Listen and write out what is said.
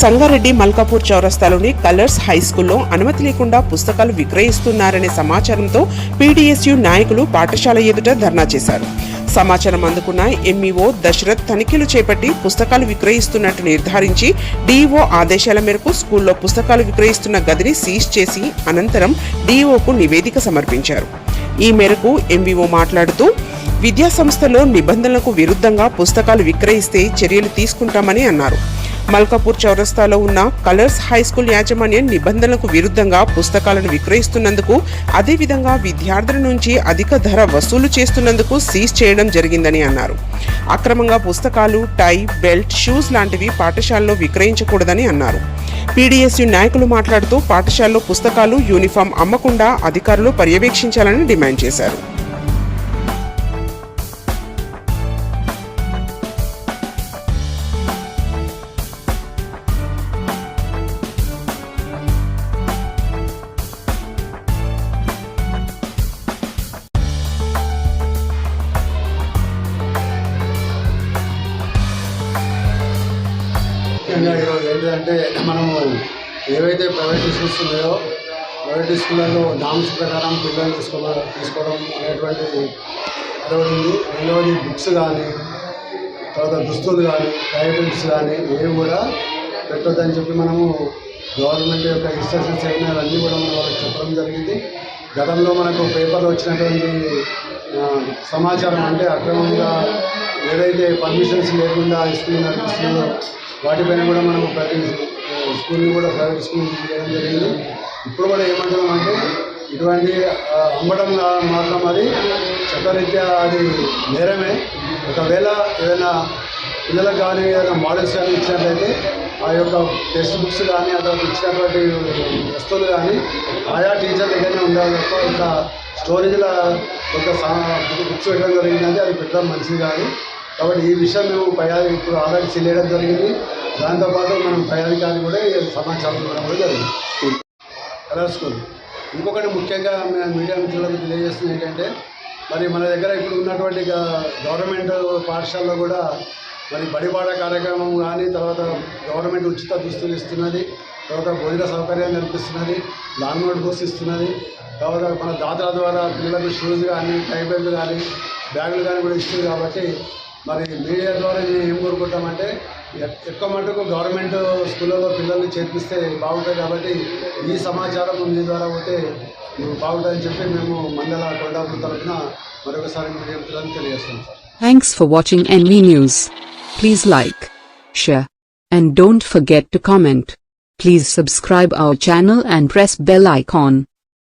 సంగారెడ్డి మల్కాపూర్ చౌరస్తాలోని colours high స్కూల్లో అనుమతి లేకుండా పుస్తకాలు విక్రయిస్తున్నారనే సమాచారంతో పీడీఎస్యు నాయకులు పాఠశాల ఎదుట ధర్నా చేశారు. సమాచారం అందుకున్న ఎంఈఓ దశరథ్ తనిఖీలు చేపట్టి పుస్తకాలు విక్రయిస్తున్నట్టు నిర్ధారించి డీఓ ఆదేశాల మేరకు స్కూల్లో పుస్తకాలు విక్రయిస్తున్న గదిని సీజ్ చేసి అనంతరం డీఓకు నివేదిక సమర్పించారు. ఈ మేరకు ఎంవీఓ మాట్లాడుతూ విద్యాసంస్థలో నిబంధనలకు విరుద్ధంగా పుస్తకాలు విక్రయిస్తే చర్యలు తీసుకుంటామని అన్నారు. మల్కాపూర్ చౌరస్తాలో ఉన్న కలర్స్ హై స్కూల్ యాజమాన్యం నిబంధనలకు విరుద్ధంగా పుస్తకాలను విక్రయిస్తున్నందుకు అదేవిధంగా విద్యార్థుల నుంచి అధిక ధర వసూలు చేస్తున్నందుకు సీజ్ చేయడం జరిగిందని అన్నారు. అక్రమంగా పుస్తకాలు టై బెల్ట్ షూస్ లాంటివి పాఠశాలలో విక్రయించకూడదని అన్నారు. పీడీఎస్యు నాయకులు మాట్లాడుతూ పాఠశాలలో పుస్తకాలు యూనిఫామ్ అమ్మకుండా అధికారులు పర్యవేక్షించాలని డిమాండ్ చేశారు. ముఖ్యంగా ఈరోజు ఏంటంటే మనము ఏవైతే ప్రైవేట్ స్కూల్స్ ఉన్నాయో ప్రైవేట్ స్కూళ్ళలో డామ్స్ ప్రకారం పిల్లలు తీసుకోవడం తీసుకోవడం అనేటువంటి అదొకటి. ఉంది రెండవది బుక్స్ కానీ తర్వాత దుస్తులు కానీ టైటిల్స్ కానీ ఏవి కూడా పెట్టొద్దని చెప్పి మనము గవర్నమెంట్ యొక్క ఇన్స్ట్రక్షన్స్ ఏమైనా అన్నీ కూడా మనం వాళ్ళకి చెప్పడం జరిగింది. గతంలో మనకు పేపర్లో వచ్చినటువంటి సమాచారం అంటే అక్రమంగా ఏదైతే పర్మిషన్స్ లేకుండా స్కూల్ నడిపిస్తుందో వాటిపైన కూడా మనం ప్రతి స్కూల్ని కూడా ప్రైవేట్ స్కూల్ చేయడం జరిగింది. ఇప్పుడు కూడా ఏమంటున్నాం అంటే ఇటువంటి అమ్మడం మాత్రం అది చట్టరీత్యా అది నేరమే. ఒకవేళ ఏదైనా పిల్లలకు కానీ ఏదైనా మోడల్స్ కానీ ఇచ్చినట్లయితే ఆ యొక్క టెక్స్ట్ బుక్స్ కానీ అక్కడ ఇచ్చినటువంటి వస్తువులు కానీ ఆయా టీచర్ దగ్గరనే ఉండాలి తప్ప ఇంకా స్టోరేజ్ల ఒక బుక్స్ పెట్టడం జరిగిందంటే అది పెట్టడం మంచిది కాదు కాబట్టి ఈ విషయం మేము పై ఇప్పుడు ఆల్రెడీ చేయడం జరిగింది. దాంతోపాటు మనం పై కూడా సమాచారం ఇవ్వడం కూడా జరిగింది. Colour school. ఇంకొకటి ముఖ్యంగా మేము మీడియా మిత్రులకు తెలియజేస్తుంది ఏంటంటే మరి మన దగ్గర ఇప్పుడు ఉన్నటువంటి గవర్నమెంట్ పాఠశాలలో కూడా మరి బడిపాట కార్యక్రమం కానీ తర్వాత గవర్నమెంట్ ఉచిత దుస్తులు ఇస్తున్నది తర్వాత భోజన సౌకర్యం కల్పిస్తున్నది లాంగ్ నోట్ బుక్స్ ఇస్తున్నది తర్వాత మన దాతల ద్వారా పిల్లలకు షూస్ కానీ టై కానీ బ్యాగులు కానీ కూడా ఇస్తుంది కాబట్టి మరి మీడియా ద్వారా మేము ఏం కోరుకుంటామంటే ఎక్కువ మటుకు గవర్నమెంట్ స్కూళ్ళలో పిల్లల్ని చేర్పిస్తే బాగుంటుంది కాబట్టి ఈ సమాచారం మీ ద్వారా పోతే బాగుంటుందని చెప్పి మేము మండల కొండాపూర్ తరఫున మరొకసారి మీడియా మిత్రులను తెలియజేస్తాం sir. Thanks for watching NV news Please like, share, and don't forget to comment. Please subscribe our channel and press bell icon.